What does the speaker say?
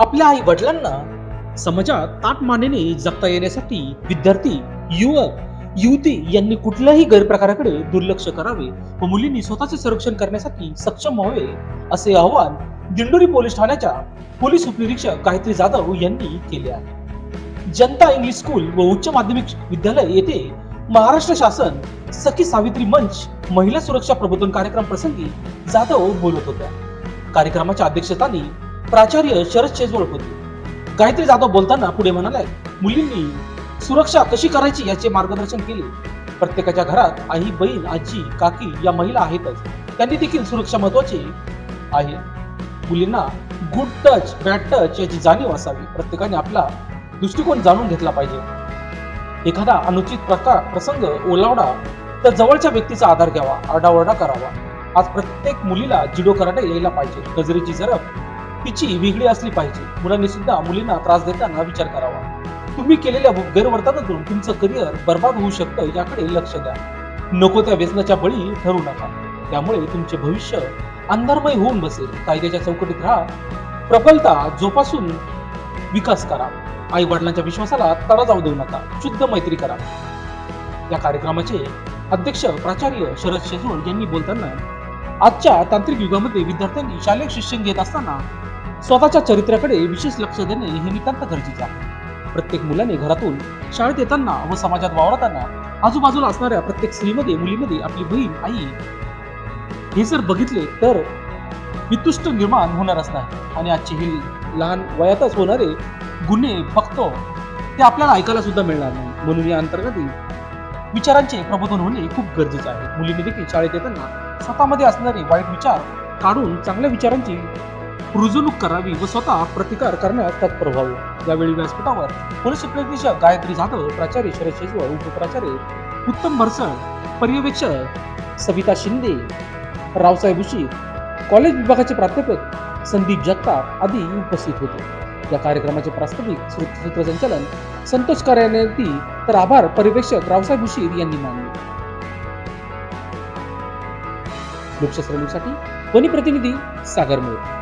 आपल्या आई वडिलांना समाजात ताट मानेने जगता येण्यासाठी विद्यार्थी युवक युवती यांनी कुठल्याही गैरप्रकाराकडे दुर्लक्ष करावे व मुलींनी स्वतःचे संरक्षण करण्यासाठी सक्षम व्हावे असे आवाहन दिंडोरी पोलीस ठाण्याच्या पोलीस उपनिरीक्षक गायत्री जाधव यांनी केले आहे. जनता इंग्लिश स्कूल व उच्च माध्यमिक विद्यालय येथे महाराष्ट्र शासन सखी सावित्री मंच महिला सुरक्षा प्रबोधन कार्यक्रम प्रसंगी जाधव बोलत होत्या. कार्यक्रमाच्या अध्यक्षस्थानी प्राचार्य शरद शेजवळ होते. गायत्री जाधव बोलताना पुढे म्हणाले मुलींनी सुरक्षा कशी करायची याचे मार्गदर्शन केले? प्रत्येकाच्या घरात आई बहीण आजी काकी या महिला आहेतच. त्यांनी देखील सुरक्षा महत्वाची आहे. मुलींना गुड टच बॅड टच याची जाणीव असावी. प्रत्येकाने आपला दृष्टिकोन जाणून घेतला पाहिजे. एखादा अनुचित प्रकार प्रसंग ओलावडा तर जवळच्या व्यक्तीचा आधार घ्यावा आरडाओरडा करावा. आज प्रत्येक मुलीला जिडो कराटे यायला पाहिजे. गजरेची जरब तिची वेगळी असली पाहिजे. मुलांनी सुद्धा मुलींना त्रास देताना विचार करावा. तुम्ही केलेल्या गैरवर्तनातून तुमचं करिअर बर्बाद होऊ शकतं याकडे लक्ष द्या. नको त्या व्यसनाच्या बळी ठरू नका. त्यामुळे तुमचे भविष्य अंधारमय होऊन बसेल. कायद्याच्या चौकटीत राहा. प्रबलता जोपासून विकास करा. आई वडिलांच्या विश्वासाला तडा जाऊ देऊ नका. शुद्ध मैत्री करा. या कार्यक्रमाचे अध्यक्ष प्राचार्य शरद शेजवळ यांनी बोलताना आजच्या तांत्रिक युगामध्ये विद्यार्थ्यांनी शालेय शिक्षण घेत असताना स्वतःच्या चरित्र्याकडे विशेष लक्ष देणे हे नितांत गरजेचे आहे. प्रत्येक मुलाने घरातून शाळेत येताना व समाजात वावरताना आजूबाजूला असणाऱ्या प्रत्येक स्त्रीमध्ये मुलीमध्ये आपली बहीण आई हे जर बघितले तर वितुष्ट निर्माण होणारच नाही आणि आजची ही लहान वयातच होणारे गुन्हे बघतो ते आपल्याला ऐकायला सुद्धा मिळणार नाही. म्हणून या अंतर्गत विचारांचे प्रबोधन होणे खूप गरजेचे आहे. मुलींनी देखील शाळेत येताना स्वतःमध्ये असणारे वाईट विचार काढून चांगल्या विचारांची रुजवणूक करावी व स्वतः प्रतिकार करण्यास तत्पर व्हावं. यावेळी व्यासपीठावर पोलीस उपनिरीक्षक गायत्री जाधव प्राचार्य शरद शेजवळ उपप्राचार्य उत्तम भरसळ पर्यवेक्षक सविता शिंदे रावसाहेब उशीर कॉलेज विभागाचे प्राध्यापक संदीप जगताप आदी उपस्थित होते. या कार्यक्रमाचे प्रास्ताविक सूत्र- सूत्रसंचालन संतोष कार्यालयातील तर आभार पर्यवेक्षक रावसाहेब उशीर यांनी मानले. लोकशास्त्र न्यूजसाठी वनी प्रतिनिधी सागर मोर.